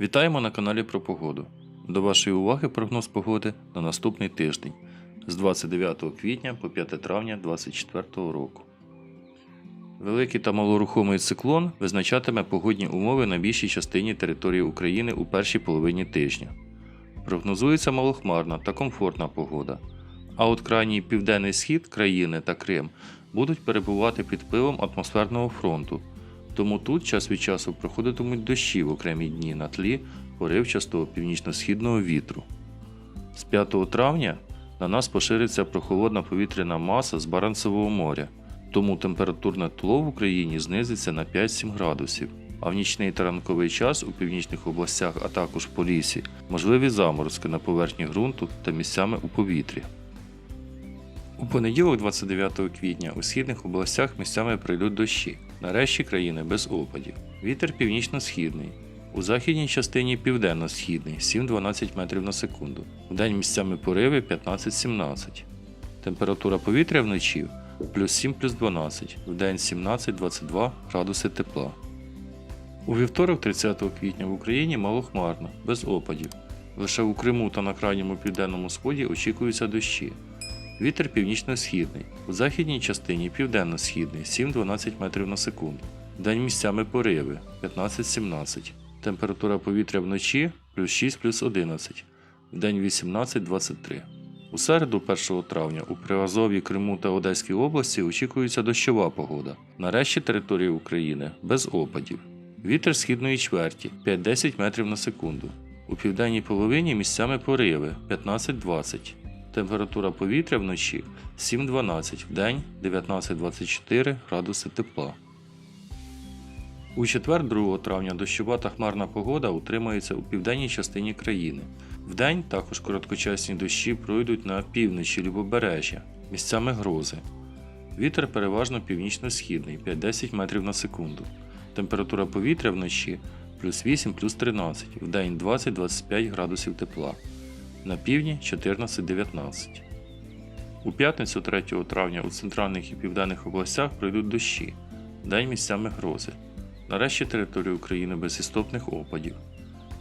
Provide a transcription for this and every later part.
Вітаємо на каналі про погоду. До вашої уваги прогноз погоди на наступний тиждень з 29 квітня по 5 травня 2024 року. Великий та малорухомий циклон визначатиме погодні умови на більшій частині території України у першій половині тижня. Прогнозується малохмарна та комфортна погода. А от крайній південний схід країни та Крим будуть перебувати під впливом атмосферного фронту, тому тут час від часу проходитимуть дощі в окремі дні на тлі поривчастого північно-східного вітру. З 5 травня на нас пошириться прохолодна повітряна маса з Баранцевого моря, тому температурне тло в Україні знизиться на 5-7 градусів. А в нічний та ранковий час у північних областях, а також по лісі, можливі заморозки на поверхні ґрунту та місцями у повітрі. У понеділок, 29 квітня, у східних областях місцями прийдуть дощі. Нарешті країни без опадів. Вітер північно-східний. У західній частині південно-східний 7-12 метрів на секунду. Вдень місцями пориви 15-17. Температура повітря вночі плюс 7 плюс 12, вдень 17-22 градуси тепла. У вівторок, 30 квітня, в Україні малохмарно, без опадів. Лише у Криму та на крайньому південному сході очікуються дощі. Вітер північно-східний, у західній частині південно-східний 7-12 метрів на секунду. День місцями пориви 15-17. Температура повітря вночі плюс 6 плюс 11, вдень 18-23. У середу 1 травня у Приазов'ї, Криму та Одеській області очікується дощова погода. Нарешті території України без опадів. Вітер східної чверті 5-10 метрів на секунду. У південній половині місцями пориви 15-20. Температура повітря вночі 7-12, вдень 19-24 градуси тепла. У четвер 2 травня дощова та хмарна погода утримається у південній частині країни. Вдень також короткочасні дощі пройдуть на півночі лівобережжя, місцями грози. Вітер переважно північно-східний 5-10 метрів на секунду. Температура повітря вночі плюс 8 плюс 13, вдень 20-25 градусів тепла. На півдні 14-19. У п'ятницю 3 травня у центральних і південних областях пройдуть дощі, день місцями грози. Нарешті території України без істотних опадів.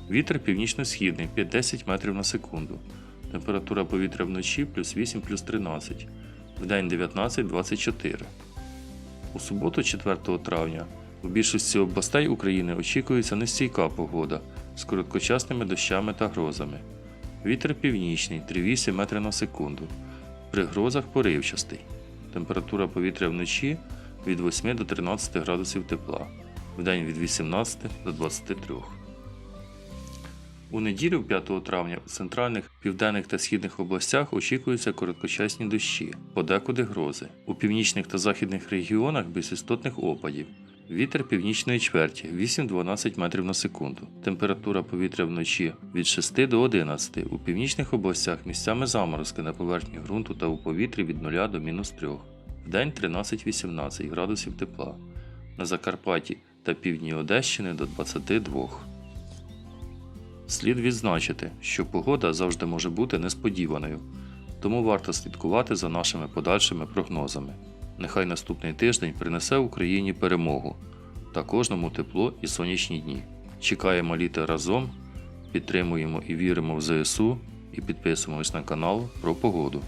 Вітер північно-східний 5-10 метрів на секунду. Температура повітря вночі плюс 8 плюс 13, вдень 19-24. У суботу, 4 травня, у більшості областей України очікується нестійка погода з короткочасними дощами та грозами. Вітер північний 3,8 метри на секунду. При грозах поривчастий. Температура повітря вночі від 8 до 13 градусів тепла, вдень від 18 до 23. У неділю 5 травня у центральних, південних та східних областях очікуються короткочасні дощі, подекуди грози. У північних та західних регіонах без істотних опадів. Вітер північної чверті 8-12 метрів на секунду. Температура повітря вночі від 6 до 11. У північних областях місцями заморозки на поверхні ґрунту та у повітрі від 0 до мінус 3. Вдень 13-18 градусів тепла. На Закарпатті та півдні Одещини до 22. Слід відзначити, що погода завжди може бути несподіваною, тому варто слідкувати за нашими подальшими прогнозами. Нехай наступний тиждень принесе Україні перемогу та кожному тепло і сонячні дні. Чекаємо літа разом, підтримуємо і віримо в ЗСУ і підписуємось на канал про погоду.